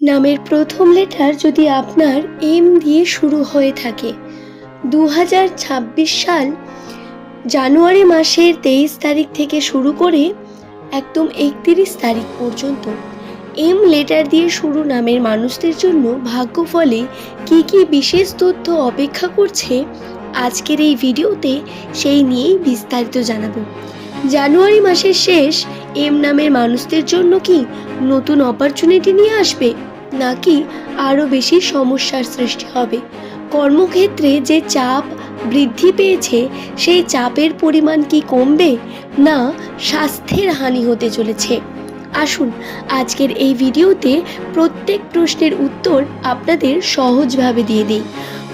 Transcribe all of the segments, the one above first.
নামের প্রথম লেটার যদি আপনার এম দিয়ে শুরু হয়ে থাকে। দু হাজার ছাব্বিশ সাল, জানুয়ারি মাসের তেইশ তারিখ থেকে শুরু করে একদম একত্রিশ তারিখ পর্যন্ত এম লেটার দিয়ে শুরু নামের মানুষদের জন্য ভাগ্যফলে কি কি বিশেষ তথ্য অপেক্ষা করছে আজকের এই ভিডিওতে সেই নিয়েই বিস্তারিত জানাব। জানুয়ারি মাসের শেষ এম নামের মানুষদের জন্য কি নতুন অপরচুনিটি নিয়ে আসবে? নাকি আরও বেশি সমস্যার সৃষ্টি হবে? কর্মক্ষেত্রে যে চাপ বৃদ্ধি পেয়েছে, সেই চাপের পরিমাণ কি কমবে? না, স্বাস্থ্যের হানি হতে চলেছে। আসুন, আজকের এই ভিডিওতে প্রত্যেক প্রশ্নের উত্তর আপনাদের সহজভাবে দিয়ে দিই।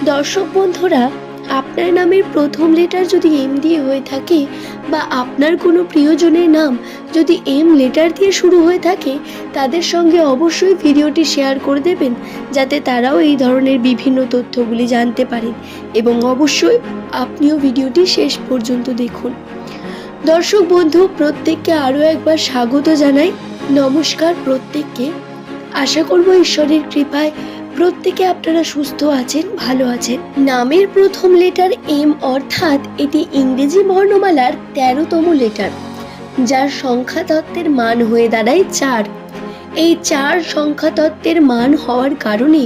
দর্শক বন্ধুরা আপনার নামের প্রথম লেটার যদি এম দিয়ে হয়ে থাকে বা আপনার কোনো প্রিয়জনের নাম যদি এম লেটার দিয়ে শুরু হয়ে থাকে, তাদের সঙ্গে অবশ্যই ভিডিওটি শেয়ার করে দেবেন, যাতে তারাও এই ধরনের বিভিন্ন তথ্যগুলি জানতে পারেন এবং অবশ্যই আপনিও ভিডিওটি শেষ পর্যন্ত দেখুন। দর্শক বন্ধু, প্রত্যেককে আরও একবার স্বাগত জানাই। নমস্কার প্রত্যেককে। আশা করব ঈশ্বরের কৃপায় প্রত্যেকে আপনারা সুস্থ আছেন, ভালো আছেন। নামের প্রথম লেটার এম অর্থাৎ এটি ইংরেজি বর্ণমালার তেরোতম লেটার যার সংখ্যা তত্ত্বের মান হয়ে দাঁড়ায় চার। এই চার সংখ্যা তত্ত্বের মান হওয়ার কারণে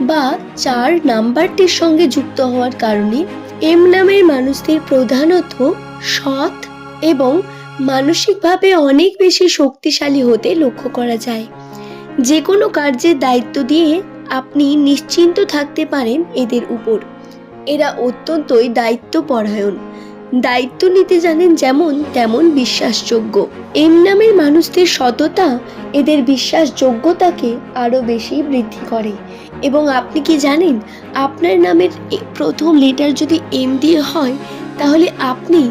বা চার নাম্বারটির সঙ্গে যুক্ত হওয়ার কারণে এম নামের মানুষদের প্রধানত সৎ এবং মানসিকভাবে অনেক বেশি শক্তিশালী হতে লক্ষ্য করা যায়। যে কোনো কার্যের দায়িত্ব দিয়ে আপনি নিশ্চিন্ত থাকতে পারেন এদের উপর। এরা অত্যন্তই দায়িত্বপরায়ণ। দায়িত্ব নিতে জানেন যেমন তেমন বিশ্বাসযোগ্য। এম নামের মানুষদের সততা এদের বিশ্বাসযোগ্যতাকে আরও বেশি বৃদ্ধি করে। এবং আপনি কি জানেন, আপনার নামের প্রথম লেটার যদি এম দিয়ে হয়, তাহলে আপনি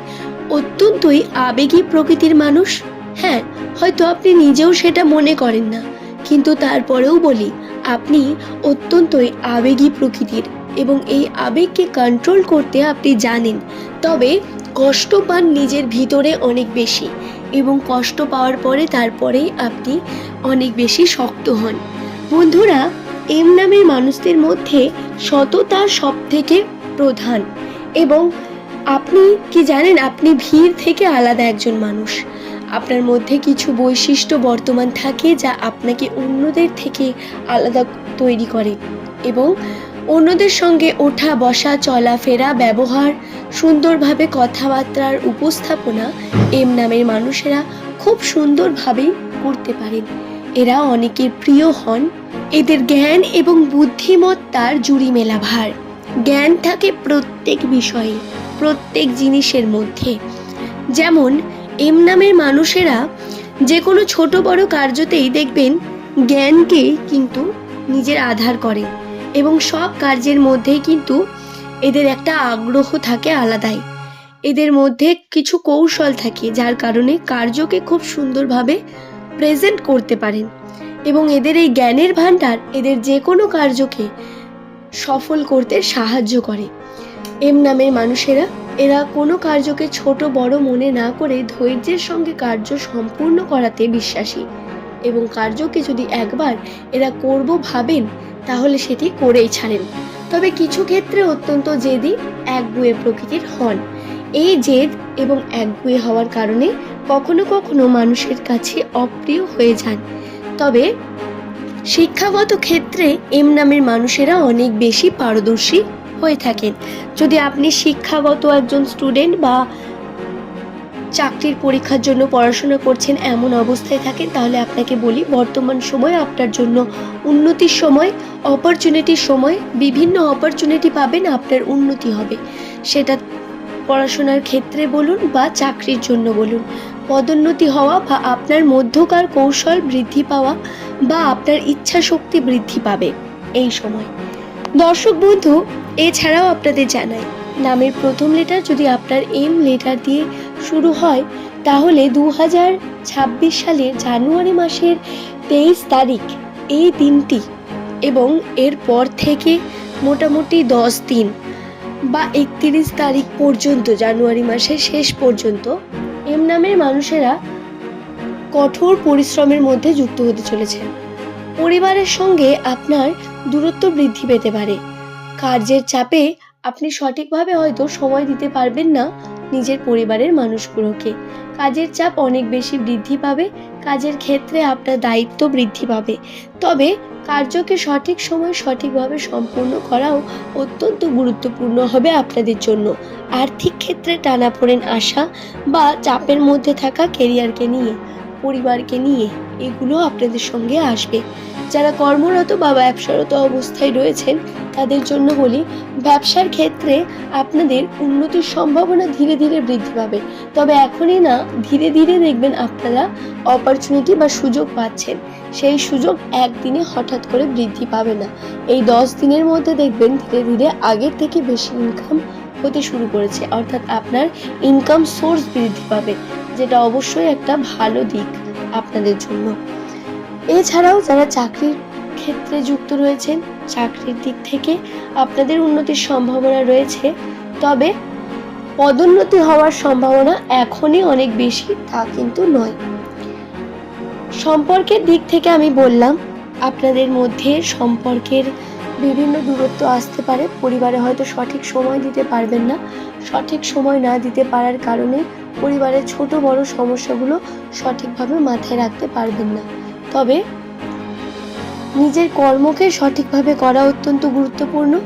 অত্যন্তই আবেগী প্রকৃতির মানুষ? হ্যাঁ হয়তো আপনি নিজেও সেটা মনে করেন না। কিন্তু তারপরেও বলি আপনি অত্যন্তই আবেগী প্রকৃতির এবং এই আবেগকে কন্ট্রোল করতে আপনি জানেন। তবে কষ্ট পান নিজের ভিতরে অনেক বেশি এবং কষ্ট পাওয়ার পরে তারপরেই আপনি অনেক বেশি শক্ত হন। বন্ধুরা, এম নামের মানুষদের মধ্যে সততা সব থেকে প্রধান এবং আপনি কি জানেন, আপনি ভিড় থেকে আলাদা একজন মানুষ। আপনার মধ্যে কিছু বৈশিষ্ট্য বর্তমান থাকে যা আপনাকে অন্যদের থেকে আলাদা তৈরি করে এবং অন্যদের সঙ্গে ওঠা, বসা, চলাফেরা, ব্যবহার, সুন্দরভাবে কথাবার্তার উপস্থাপনা এম নামের মানুষেরা খুব সুন্দরভাবেই করতে পারেন। এরা অনেকের প্রিয় হন। এদের জ্ঞান এবং বুদ্ধিমত্তার জুড়ি মেলা ভার জ্ঞান থাকে প্রত্যেক বিষয়ে, প্রত্যেক জিনিসের মধ্যে। যেমন এম নামের মানুষেরা যে কোনো ছোট বড় কার্যতেই দেখবেন জ্ঞানকে কিন্তু নিজের আধার করে এবং সব কার্যের মধ্যেই কিন্তু এদের একটা আগ্রহ থাকে আলাদাই। এদের মধ্যে কিছু কৌশল থাকে যার কারণে কার্যকে খুব সুন্দরভাবে প্রেজেন্ট করতে পারেন এবং এদের এই জ্ঞানের ভাণ্ডার এদের যে কোনো কার্যকে সফল করতে সাহায্য করে। এম নামের মানুষেরা এরা কোনো কার্যকে ছোট, বড় মনে না করে ধৈর্যের সঙ্গে কার্য সম্পূর্ণ করাতে বিশ্বাসী। এবং কার্যকে যদি একবার এরা করব ভাবেন, তাহলে সেটি করেই ছাড়েন। তবে কিছু ক্ষেত্রে অত্যন্ত জেদি একগুয়ে প্রকৃতির হন। এই জেদ এবং একগুয়ে হওয়ার কারণে কখনো কখনো মানুষের কাছে অপ্রিয় হয়ে যান। তবে শিক্ষাগত ক্ষেত্রে এম নামের মানুষেরা অনেক বেশি পারদর্শী হয়ে থাকেন। যদি আপনি শিক্ষাগত একজন স্টুডেন্ট বা চাকরির পরীক্ষার জন্য পড়াশোনা করছেন এমন অবস্থায় থাকেন, তাহলে আপনাকে বলি, বর্তমান সময় আপনার জন্য উন্নতির সময় অপরচুনিটির সময়, বিভিন্ন অপরচুনিটি পাবেন, আপনার উন্নতি হবে। সেটা পড়াশোনার ক্ষেত্রে বলুন বা চাকরির জন্য বলুন। পদোন্নতি হওয়া বা আপনার মধ্যকার কৌশল বৃদ্ধি পাওয়া বা আপনার ইচ্ছা শক্তি বৃদ্ধি পাবে এই সময়। দর্শক বন্ধু এছাড়াও আপনাদের জানাই, নামের প্রথম লেটার যদি আপনার এম লেটার দিয়ে শুরু হয়, তাহলে দু হাজার ছাব্বিশ সালের জানুয়ারি মাসের তেইশ তারিখ এই দিনটি এবং এর পর থেকে মোটামুটি দশ দিন বা একত্রিশ তারিখ পর্যন্ত, জানুয়ারি মাসের শেষ পর্যন্ত এম নামের মানুষেরা কঠোর পরিশ্রমের মধ্যে যুক্ত হতে চলেছেন। পরিবারের সঙ্গে আপনার দূরত্ব বৃদ্ধি পেতে পারে। কার্যের চাপে আপনি সঠিকভাবে হয়তো সময় দিতে পারবেন না নিজের পরিবারের মানুষগুলোকে। কাজের চাপ অনেক বেশি বৃদ্ধি পাবে, কাজের ক্ষেত্রে আপনার দায়িত্ব বৃদ্ধি পাবে। তবে কার্যকে সঠিক সময় সঠিকভাবে সম্পূর্ণ করাও অত্যন্ত গুরুত্বপূর্ণ হবে আপনাদের জন্য। আর্থিক ক্ষেত্রে টানাপোড়েন আসা বা চাপের মধ্যে থাকা কেরিয়ারকে নিয়ে, পরিবারকে নিয়ে, এগুলো আপনাদের সঙ্গে আসবে। যারা কর্মরত বা ব্যবসারত অবস্থায় রয়েছেন, তাদের জন্য বলি, ব্যবসার ক্ষেত্রে আপনাদের উন্নতির সম্ভাবনা ধীরে ধীরে বৃদ্ধি পাবে। তবে এখনই না, ধীরে ধীরে দেখবেন আপনারা অপরচুনিটি বা সুযোগ পাচ্ছেন। সেই সুযোগ একদিনে হঠাৎ করে বৃদ্ধি পাবে না। এই দশ দিনের মধ্যে দেখবেন ধীরে ধীরে আগের থেকে বেশি ইনকাম হতে শুরু করেছে। অর্থাৎ আপনার ইনকাম সোর্স বৃদ্ধি পাবে, যেটা অবশ্যই একটা ভালো দিক আপনাদের জন্য। এছাড়াও যারা চাকরির ক্ষেত্রে যুক্ত রয়েছেন, চাকরির দিক থেকে আপনাদের উন্নতির সম্ভাবনা রয়েছে, তবে পদোন্নতি হওয়ার সম্ভাবনা এখনই অনেক বেশি, তা কিন্তু নয়। সম্পর্কের দিক থেকে আমি বললাম, আপনাদের মধ্যে সম্পর্কের বিভিন্ন দূরত্ব আসতে পারে, পরিবারে হয়তো সঠিক সময় দিতে পারবেন না, সঠিক সময় না দিতে পারার কারণে পরিবারের ছোট বড় সমস্যাগুলো সঠিকভাবে মাথায় রাখতে পারবেন না। তবে নিজের কর্মকে সঠিকভাবে করা অত্যন্ত গুরুত্বপূর্ণ।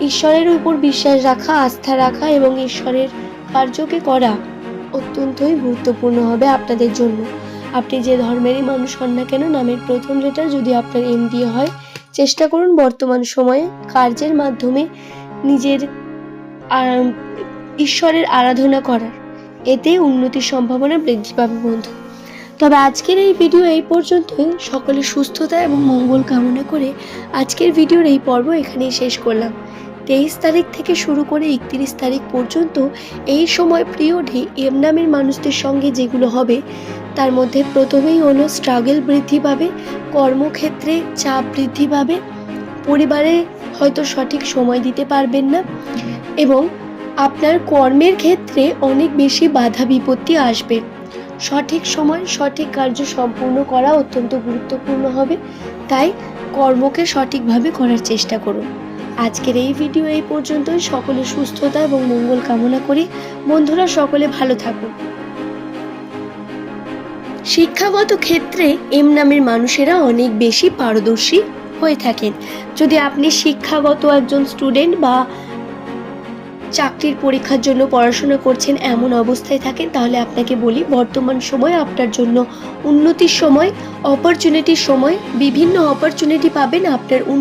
ঈশ্বরের উপর বিশ্বাস রাখা, আস্থা রাখা এবং ঈশ্বরের কার্যকে করা অত্যন্তই গুরুত্বপূর্ণ হবে আপনাদের জন্য। আপনি যে ধর্মেরই মানুষ হন না কেন, নামের প্রথম লেটার যদি আপনার এম দিয়ে হয়, চেষ্টা করুন বর্তমান সময়ে কার্যের মাধ্যমে নিজের ঈশ্বরের আরাধনা করার। এতে উন্নতির সম্ভাবনা বৃদ্ধি পাবে বন্ধু। তবে আজকের এই ভিডিও এই পর্যন্তই। সকলের সুস্থতা এবং মঙ্গল কামনা করে আজকের ভিডিওর এই পর্ব এখানেই শেষ করলাম। তেইশ তারিখ থেকে শুরু করে একত্রিশ তারিখ পর্যন্ত এই সময় পিরিয়ডে এম নামের মানুষদের সঙ্গে যেগুলো হবে, তার মধ্যে প্রথমেই হলো স্ট্রাগল বৃদ্ধি পাবে, কর্মক্ষেত্রে চাপ বৃদ্ধি পাবে, পরিবারে হয়তো সঠিক সময় দিতে পারবেন না এবং আপনার কর্মের ক্ষেত্রে অনেক বেশি বাধা বিপত্তি আসবে। সঠিক সময়, সঠিক কার্য সম্পূর্ণ করা অত্যন্ত গুরুত্বপূর্ণ হবে। তাই কর্মকে সঠিকভাবে করার চেষ্টা করুন। আজকের এই ভিডিও এই পর্যন্তই। সকলে সুস্থতা এবং মঙ্গল কামনা করি। বন্ধুরা, সকলে ভালো থাকুন। শিক্ষাগত ক্ষেত্রে এম নামের মানুষেরা অনেক বেশি পারদর্শী হয়ে থাকেন। যদি আপনি শিক্ষাগত একজন স্টুডেন্ট বা চাকরির পরীক্ষার জন্য পড়াশোনা করছেন এমন অবস্থায় থাকেন, তাহলে আপনাকে বলি বর্তমান সময় আপনার জন্য উন্নতির সময় অপরচুনিটির সময়, বিভিন্ন অপরচুনিটি পাবেন আপনার উন্নতি